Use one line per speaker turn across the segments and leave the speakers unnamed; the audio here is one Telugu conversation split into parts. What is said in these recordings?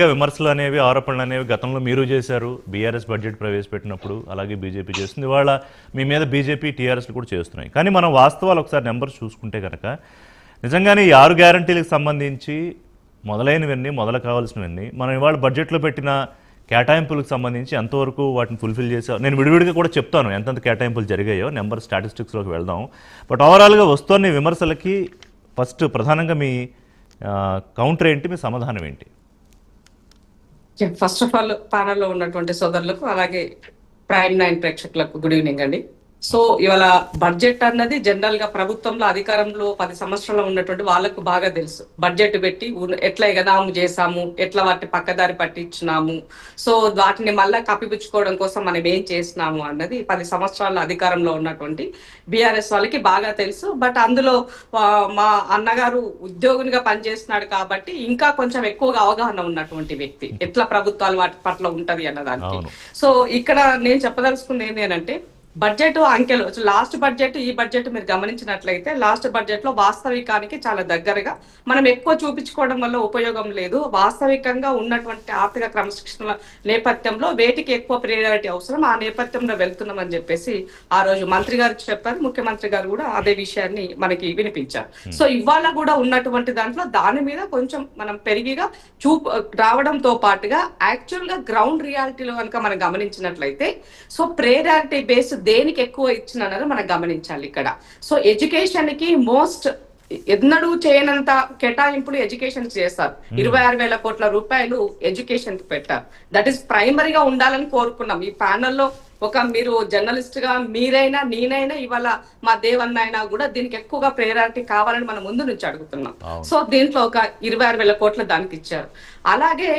గా విమర్శలు అనేవి ఆరోపణలు అనేవి గతంలో మీరు చేశారు. బీఆర్ఎస్ బడ్జెట్ ప్రవేశపెట్టినప్పుడు అలాగే బీజేపీ చేస్తుంది. ఇవాళ మీ మీద బీజేపీ టీఆర్ఎస్లు కూడా చేస్తున్నాయి. కానీ మనం వాస్తవాలు ఒకసారి నెంబర్స్ చూసుకుంటే కనుక నిజంగానే ఈ ఆరు గ్యారంటీలకు సంబంధించి మొదలైనవన్నీ మొదలు కావాల్సినవన్నీ మనం ఇవాళ బడ్జెట్లో పెట్టిన కేటాయింపులకు సంబంధించి ఎంతవరకు వాటిని ఫుల్ఫిల్ చేసావు నేను విడివిడిగా కూడా చెప్తాను ఎంతెంత కేటాయింపులు జరిగాయో. నెంబర్ స్టాటిస్టిక్స్లోకి వెళ్దాం. బట్ ఓవరాల్గా వస్తున్న విమర్శలకి ఫస్ట్ ప్రధానంగా మీ కౌంటర్ ఏంటి? మీ సమాధానం ఏంటి?
ఫస్ట్ ఆఫ్ ఆల్ ప్యానల్లో ఉన్నటువంటి సోదరులకు అలాగే ప్రైమ్ నైన్ ప్రేక్షకులకు గుడ్ ఈవినింగ్ అండి. సో ఇవాళ బడ్జెట్ అన్నది జనరల్గా ప్రభుత్వంలో అధికారంలో పది సంవత్సరాలు ఉన్నటువంటి వాళ్ళకు బాగా తెలుసు. బడ్జెట్ పెట్టి ఎట్లా ఎగదాము చేసాము ఎట్లా వాటిని పక్కదారి పట్టించినాము. సో వాటిని మళ్ళా కప్పిపుచ్చుకోవడం కోసం మనం ఏం చేసినాము అన్నది పది సంవత్సరాల అధికారంలో ఉన్నటువంటి బీఆర్ఎస్ వాళ్ళకి బాగా తెలుసు. బట్ అందులో మా అన్నగారు ఉద్యోగునిగా పనిచేస్తున్నాడు కాబట్టి ఇంకా కొంచెం ఎక్కువగా అవగాహన ఉన్నటువంటి వ్యక్తి. ఎట్లా ప్రభుత్వాలు వాటి పట్ల ఉంటది అన్నదానికి. సో ఇక్కడ నేను చెప్పదలుచుకుంది ఏంటి అని అంటే బడ్జెట్ అంకెలు లాస్ట్ బడ్జెట్ ఈ బడ్జెట్ మీరు గమనించినట్లయితే లాస్ట్ బడ్జెట్లో వాస్తవికానికి చాలా దగ్గరగా మనం ఎక్కువ చూపించుకోవడం వల్ల ఉపయోగం లేదు. వాస్తవికంగా ఉన్నటువంటి ఆర్థిక క్రమశిక్షణ నేపథ్యంలో వేటికి ఎక్కువ ప్రియారిటీ అవసరం ఆ నేపథ్యంలో వెళ్తున్నాం అని చెప్పేసి ఆ రోజు మంత్రి గారు చెప్పారు. ముఖ్యమంత్రి గారు కూడా అదే విషయాన్ని మనకి వినిపించారు. సో ఇవాళ కూడా ఉన్నటువంటి దాంట్లో దాని మీద కొంచెం మనం పెరిగిగా చూపు రావడంతో పాటుగా యాక్చువల్గా గ్రౌండ్ రియాలిటీలో కనుక మనం గమనించినట్లయితే సో ప్రేరారిటీ బేస్ దేనికి ఎక్కువ ఇచ్చినన్నది మనం గమనించాలి ఇక్కడ. సో ఎడ్యుకేషన్కి మోస్ట్ ఎన్నడూ చేయనంత కేటాయింపులు ఎడ్యుకేషన్ చేస్తారు. ఇరవై ఆరు వేల కోట్ల రూపాయలు ఎడ్యుకేషన్కి పెట్టారు. దట్ ఈస్ ప్రైమరీగా ఉండాలని కోరుకున్నాం. ఈ ప్యానల్లో ఒక మీరు జర్నలిస్ట్గా మీరైనా నేనైనా ఇవాళ మా దేవన్న అయినా కూడా దీనికి ఎక్కువగా ప్రయారిటీ కావాలని మనం ముందు నుంచి అడుగుతున్నాం. సో దీంట్లో ఒక ఇరవై ఆరు వేల కోట్ల దానికి ఇచ్చారు. అలాగే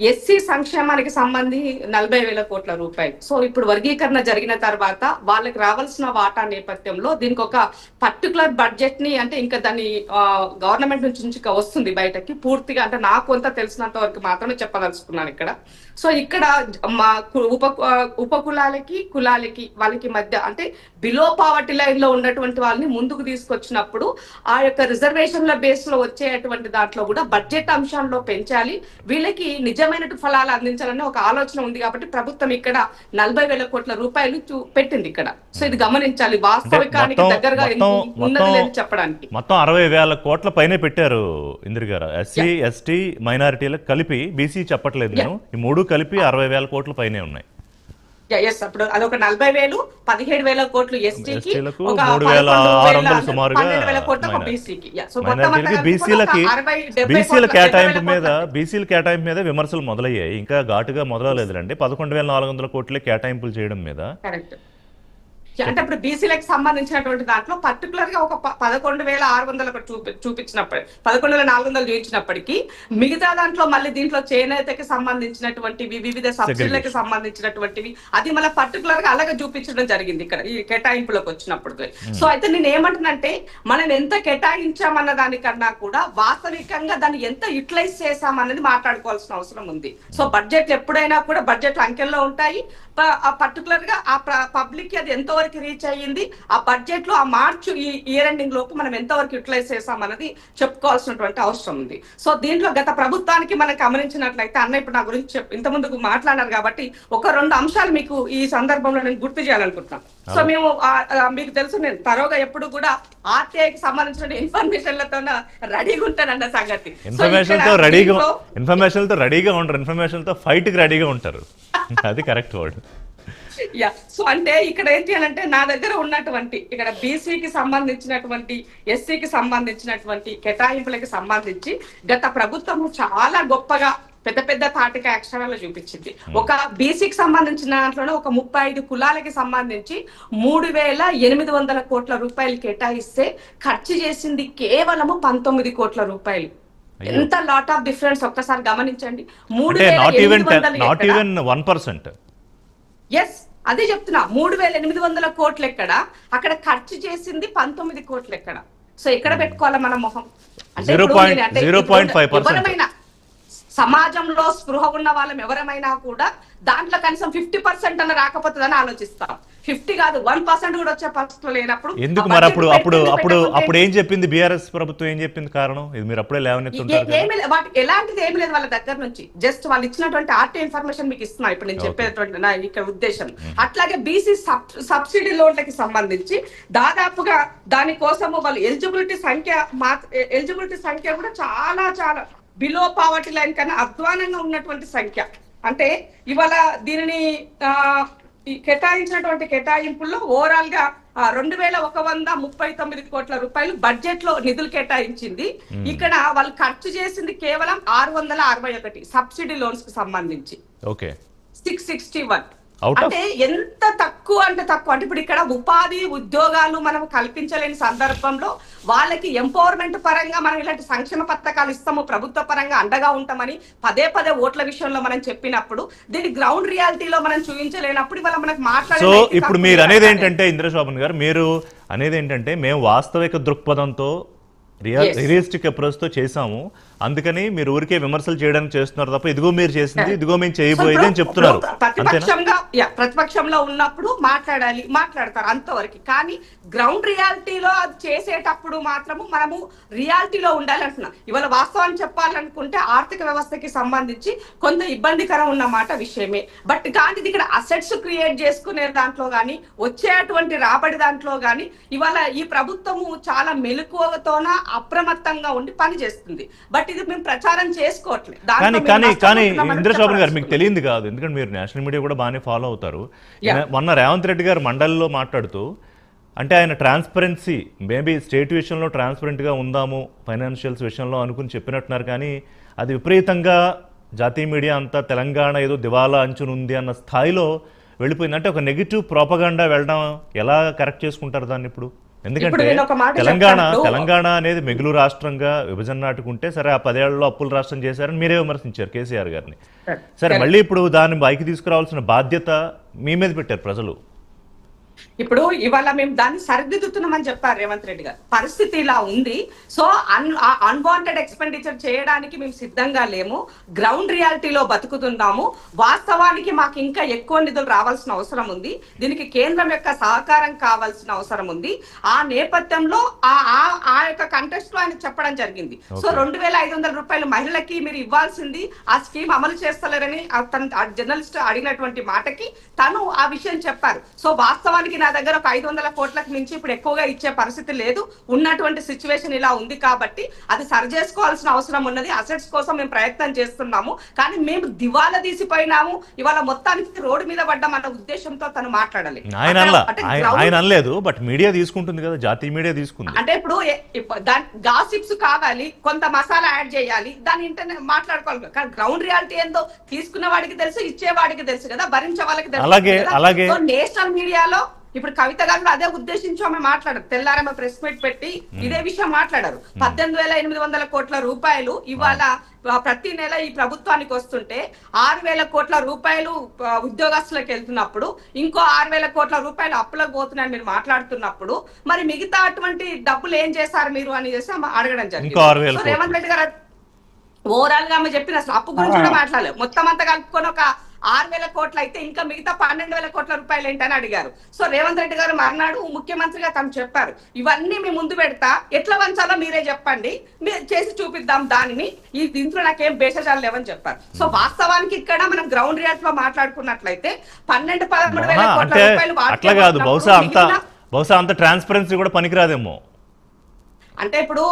ఎస్సీ సంక్షేమానికి సంబంధించి నలభై వేల కోట్ల రూపాయలు. సో ఇప్పుడు వర్గీకరణ జరిగిన తర్వాత వాళ్ళకి రావాల్సిన వాటా నేపథ్యంలో దీనికి ఒక పర్టికులర్ బడ్జెట్ని అంటే ఇంకా దాన్ని గవర్నమెంట్ నుంచి ఇంకా వస్తుంది బయటకి పూర్తిగా. అంటే నాకు కొంత తెలిసినంత వరకు మాత్రమే చెప్పదలుచుకున్నాను ఇక్కడ. సో ఇక్కడ మా కు- ఉప ఉపకులాలకి కులాలకి వాళ్ళకి మధ్య అంటే బిలో పావర్టీ లైన్లో ఉన్నటువంటి వాళ్ళని ముందుకు తీసుకొచ్చినప్పుడు ఆ యొక్క రిజర్వేషన్ల బేస్లో వచ్చేటువంటి దాంట్లో కూడా బడ్జెట్ అంశంలో పెంచాలి. వీళ్ళకి నిజమైన ఫలాలు అందించాలని ఒక ఆలోచన ఉంది కాబట్టి ప్రభుత్వం ఇక్కడ నలభై వేల కోట్ల రూపాయలు పెట్టింది ఇక్కడ. సో ఇది గమనించాలి. వాస్తవికానికి దగ్గరగా ఉన్నది లేదు చెప్పడానికి.
మొత్తం అరవై వేల కోట్ల పైనే పెట్టారు ఇందిర గారు. ఎస్సీ ఎస్టీ మైనారిటీలకు కలిపి బీసీ చెప్పట్లేదు నేను ఈ మూడు కలిపి అరవై వేల కోట్ల పైనే ఉన్నాయి.
ఎస్ అప్పుడు అదొక నలభై వేలు పదిహేడు వేల కోట్లు ఎస్టీకి ఒక పన్నెండు వేల కోట్లు. బీసీకి సో
బీసీలకి బీసీల కేటాయింపు మీద. బీసీల కేటాయింపు మీద విమర్శలు మొదలయ్యాయి. ఇంకా ఘాటుగా మొదలలేదులండి పదకొండు వేల నాలుగు వందల కోట్లే కేటాయింపులు చేయడం మీద
కరెక్ట్ అంటే ఇప్పుడు బీసీలకు సంబంధించినటువంటి దాంట్లో పర్టికులర్గా ఒక పదకొండు వేల ఆరు వందలకు చూపి చూపించినప్పటి పదకొండు వేల నాలుగు వందలు చూపించినప్పటికీ మిగతా దాంట్లో మళ్ళీ దీంట్లో చేనేతకి సంబంధించినటువంటివి వివిధ సబ్సిడీలకు సంబంధించినటువంటివి అది మళ్ళీ పర్టికులర్గా అలాగే చూపించడం జరిగింది ఇక్కడ ఈ కేటాయింపులకు వచ్చినప్పుడు సో అయితే నేను ఏమంటున్నంటే మనం ఎంత కేటాయించామన్న దానికన్నా కూడా వాస్తవికంగా దాన్ని ఎంత యూటిలైజ్ చేశామన్నది మాట్లాడుకోవాల్సిన అవసరం ఉంది. సో బడ్జెట్ ఎప్పుడైనా కూడా బడ్జెట్ అంకెల్లో ఉంటాయి పర్టికులర్గా ఆ పబ్లిక్కి అది ఎంతవరకు రీచ్ అయ్యింది ఆ బడ్జెట్లో ఆ మార్చ్ ఈ ఇయర్ ఎండింగ్ లోపు మనం ఎంతవరకు యూటిలైజ్ చేసామన్నది చెప్పుకోవాల్సినటువంటి అవసరం ఉంది. సో దీంట్లో గత ప్రభుత్వానికి మనం గమనించినట్లయితే అన్న ఇప్పుడు నా గురించి ఇంత ముందుకు మాట్లాడారు కాబట్టి ఒక రెండు అంశాలు మీకు ఈ సందర్భంలో నేను గుర్తు చేయాలనుకుంటున్నాను. సో మేము మీకు తెలుసు నేను తరోగా ఎప్పుడు కూడా ఆర్టీఐకి సంబంధించిన ఇన్ఫర్మేషన్లతో రెడీగా ఉంటానన్న సంగతి.
ఇన్ఫర్మేషన్తో రెడీగా ఇన్ఫర్మేషన్తో రెడీగా ఉంటారు ఇన్ఫర్మేషన్తో ఫైట్కి రెడీగా ఉంటారు. అది కరెక్ట్ వర్డ్
యా సో అంటే ఇక్కడ ఏంటి అని అంటే నా దగ్గర ఉన్నటువంటి ఇక్కడ బీసీకి సంబంధించినటువంటి ఎస్సీకి సంబంధించినటువంటి కేటాయింపులకి సంబంధించి గత ప్రభుత్వము చాలా గొప్పగా పెద్ద పెద్ద తాటిక అక్షరాలు చూపించింది. ఒక బీసీకి సంబంధించిన దాంట్లోనే ఒక ముప్పై ఐదు కులాలకి సంబంధించి మూడు వేల ఎనిమిది వందల కోట్ల రూపాయలు కేటాయిస్తే ఖర్చు చేసింది కేవలము పంతొమ్మిది కోట్ల రూపాయలు. ఎంత లాట్ ఆఫ్ డిఫరెన్స్ ఒక్కసారి గమనించండి. మూడు ఎస్ అదే చెప్తున్నా. మూడు వేల ఎనిమిది వందల కోట్లు ఎక్కడ? అక్కడ ఖర్చు చేసింది పంతొమ్మిది కోట్లు ఎక్కడ? సో ఎక్కడ పెట్టుకోవాలా మన మొహం? అంటే సమాజంలో స్పృహ ఉన్న వాళ్ళం ఎవరమైనా కూడా దాంట్లో కనీసం ఫిఫ్టీ పర్సెంట్ అన్న రాకపోతుందని ఆలోచిస్తాం. ఫిఫ్టీ కాదు వన్ పర్సెంట్ కూడా వచ్చే పరిస్థితులు లేనప్పుడు
ఎందుకు మరి అప్పుడు అప్పుడు అప్పుడు అప్పుడు ఏం చెప్పింది బీఆర్ఎస్ ప్రభుత్వం? ఏం చెప్పింది కారణం? ఇది మీరు అప్పుడే లేవనెత్తుంటారు.
ఏమీ లేదు వాటికి ఎలాంటిది ఏమీ లేదు వాళ్ళ దగ్గర నుంచి. జస్ట్ వాళ్ళు ఇచ్చినటువంటి ఆర్టీ ఇన్ఫర్మేషన్ మీకు ఇస్తున్నా ఇప్పుడు నేను. చెప్పేటువంటి నా ఇక్కడ ఉద్దేశం. అట్లాగే బీసీ సబ్సిడీ లోన్లకి సంబంధించి దాదాపుగా దానికోసము వాళ్ళు ఎలిజిబిలిటీ సంఖ్య మా ఎలిజిబిలిటీ సంఖ్య కూడా చాలా చాలా బిలో పావర్టీ లైన్ కన్నా అధ్వానంగా ఉన్నటువంటి సంఖ్య. అంటే ఇవాళ దీనిని కేటాయించినటువంటి కేటాయింపుల్లో ఓవరాల్గా రెండు వేల ఒక వంద ముప్పై తొమ్మిది కోట్ల రూపాయలు బడ్జెట్లో నిధులు కేటాయించింది. ఇక్కడ వాళ్ళు ఖర్చు చేసింది కేవలం ఆరు వందల అరవై ఒకటి సబ్సిడీ లోన్స్కు సంబంధించి.
ఓకే.
Six sixty one. అంటే ఎంత తక్కువ అంటే తక్కువ అంటే ఇప్పుడు ఇక్కడ ఉపాధి ఉద్యోగాలు మనం కల్పించలేని సందర్భంలో వాళ్ళకి ఎంపవర్మెంట్ పరంగా మనం ఇలాంటి సంక్షేమ పథకాలు ఇస్తాము ప్రభుత్వ పరంగా అండగా ఉంటామని పదే పదే ఓట్ల విషయంలో మనం చెప్పినప్పుడు దీని గ్రౌండ్ రియాలిటీలో మనం చూపించలేనప్పుడు ఇవాళ మనకు మాట్లాడే
సో ఇప్పుడు మీరు. అనేది ఏంటంటే ఇంద్రశోభన్ గారు మీరు అనేది ఏంటంటే మేము వాస్తవిక దృక్పథంతో. రియలిస్టిక్ అప్రోచ్తో చేసాము అందుకని మీరు ఊరికే విమర్శలు చేయడానికి చేస్తున్నారు తప్ప ఇదిగో మీరు చేసింది ఇదిగో మేము చేయబోయేది అని చెప్తున్నారు.
ప్రతిపక్షంలో ఉన్నప్పుడు మాట్లాడాలి మాట్లాడతారు అంతవరకు. కానీ గ్రౌండ్ రియాలిటీలో అది చేసేటప్పుడు మాత్రము మనము రియాలిటీలో ఉండాలి అంటున్నాం. ఇవాళ వాస్తవాన్ని చెప్పాలనుకుంటే ఆర్థిక వ్యవస్థకి సంబంధించి కొంత ఇబ్బందికరం ఉన్న మాట విషయమే. బట్ కానీ ఇక్కడ అసెట్స్ క్రియేట్ చేసుకునే దాంట్లో కానీ వచ్చేటువంటి రాబడి దాంట్లో కానీ ఇవాళ ఈ ప్రభుత్వము చాలా మెలకువతోన అప్రమత్తంగా ఉండి పని చేస్తుంది. బట్ ఇది మేము ప్రచారం చేసుకోవట్లేదు.
కానీ కానీ కానీ ఇంద్రశోభన్ గారు మీకు. తెలియంది కాదు. ఎందుకంటే మీరు నేషనల్ మీడియా కూడా బాగానే ఫాలో అవుతారు. మొన్న రేవంత్ రెడ్డి గారు మండలిలో మాట్లాడుతూ అంటే ఆయన ట్రాన్స్పరెన్సీ మేబీ స్టేట్ విషయంలో ట్రాన్స్పరెంట్గా ఉందాము ఫైనాన్షియల్స్ విషయంలో అనుకుని చెప్పినట్టున్నారు. కానీ అది విపరీతంగా జాతీయ మీడియా అంతా తెలంగాణ ఏదో దివాలా అంచునుంది అన్న స్థాయిలో వెళ్ళిపోయింది. అంటే ఒక నెగిటివ్ ప్రోపగండా వెళ్ళడం ఎలా కరెక్ట్ చేసుకుంటారు దాన్ని ఇప్పుడు? ఎందుకంటే తెలంగాణ. తెలంగాణ అనేది మిగులు రాష్ట్రంగా విభజన నాటుకుంటే సరే ఆ పదేళ్ళలో అప్పుల రాష్ట్రం చేశారని మీరే విమర్శించారు కేసీఆర్ గారిని. సరే మళ్ళీ ఇప్పుడు దాన్ని పైకి తీసుకురావాల్సిన బాధ్యత మీ మీద పెట్టారు ప్రజలు.
ఇప్పుడు ఇవాళ మేము దాన్ని సరిదిద్దుతున్నామని చెప్పారు రేవంత్ రెడ్డి గారు. పరిస్థితి ఇలా ఉంది. సో అన్ అన్వాంటెడ్ ఎక్స్పెండిచర్ చేయడానికి మేము సిద్ధంగా లేము. గ్రౌండ్ రియాలిటీలో బతుకుతున్నాము. వాస్తవానికి మాకు ఇంకా ఎక్కువ నిధులు రావాల్సిన అవసరం ఉంది. దీనికి కేంద్రం యొక్క సహకారం కావాల్సిన అవసరం ఉంది. ఆ నేపథ్యంలో ఆ ఆ- యొక్క కంటెస్ట్లో ఆయన చెప్పడం జరిగింది. సో. రెండు వేల ఐదు వందల రూపాయలు మహిళలకి మీరు ఇవ్వాల్సింది ఆ స్కీమ్ అమలు చేస్తలేరని తన జర్నలిస్ట్ అడిగినటువంటి మాటకి తను ఆ విషయం చెప్పారు. సో వాస్తవానికి నా దగ్గర ఒక ఐదు వందల కోట్లకు మించి ఇప్పుడు ఎక్కువగా ఇచ్చే పరిస్థితి లేదు. ఉన్నటువంటి సిచ్యువేషన్ ఇలా ఉంది కాబట్టి అది సరి చేసుకోవాల్సిన అవసరం ఉన్నది. అసెట్స్ కోసం మేము ప్రయత్నం చేస్తున్నాము. కానీ మేము దివాలా తీసిపోయినాము. ఇవాళ మొత్తానికి రోడ్డు మీద పడ్డామన్న ఉద్దేశంతో తను మాట్లాడాలి
ఆయన అనలా.
అంటే
ఆయన-
ground-
ఆయన అనలేదు బట్ మీడియా తీసుకుంటుంది కదా జాతీయ మీడియా తీసుకుంది.
అంటే ఇప్పుడు గాసిప్స్ కావాలి కొంత మసాలా యాడ్ చేయాలి దాని ఇంటర్నెట్ మాట్లాడుకోవాలి. కానీ గ్రౌండ్ రియాలిటీ ఏందో తీసుకున్న వాడికి తెలుసు ఇచ్చే వాడికి తెలుసు కదా భరించే వాళ్ళకి తెలుసు
అలాగే. అలాగే.
నేషనల్ మీడియాలో ఇప్పుడు కవిత గారు అదే ఉద్దేశించి ఆమె మాట్లాడారు. తెల్లారమ్మ ప్రెస్ మీట్ పెట్టి ఇదే విషయం మాట్లాడారు. పద్దెనిమిది వేల ఎనిమిది వందల కోట్ల రూపాయలు ఇవాళ ప్రతి నెల ఈ ప్రభుత్వానికి వస్తుంటే ఆరు వేల కోట్ల రూపాయలు ఉద్యోగస్తులకు వెళ్తున్నప్పుడు ఇంకో ఆరు వేల కోట్ల రూపాయలు అప్పులకు పోతున్నాయని మీరు మాట్లాడుతున్నప్పుడు మరి మిగతా అటువంటి డబ్బులు ఏం చేశారు మీరు అని చేసి అడగడం జరిగింది. రేవంత్ రెడ్డి గారు ఓవరాల్గా ఆమె చెప్పిన అప్పు గురించి కూడా మాట్లాడలేదు. మొత్తం అంతా కలుపుకొని ఒక ఆరు వేల కోట్లు అయితే ఇంకా మిగతా పన్నెండు వేల కోట్ల రూపాయలు ఏంటని అడిగారు. సో రేవంత్ రెడ్డి గారు మర్నాడు ముఖ్యమంత్రిగా తను చెప్పారు. ఇవన్నీ మీ ముందు పెడతా. ఎట్లా వంచాలో మీరే చెప్పండి. మీరు చేసి చూపిద్దాం దానిని. ఈ దీంట్లో నాకేం భేషజాలు లేవని చెప్పారు. సో వాస్తవానికి ఇక్కడ మనం గ్రౌండ్ రియాల్ట్లో మాట్లాడుకున్నట్లయితే పన్నెండు పదమూడు వేల కోట్ల రూపాయలు
అట్లా కాదు. అంత బహుశా అంత ట్రాన్స్పరెన్సీ కూడా పనికిరాదేమో.
అంటే ఇప్పుడు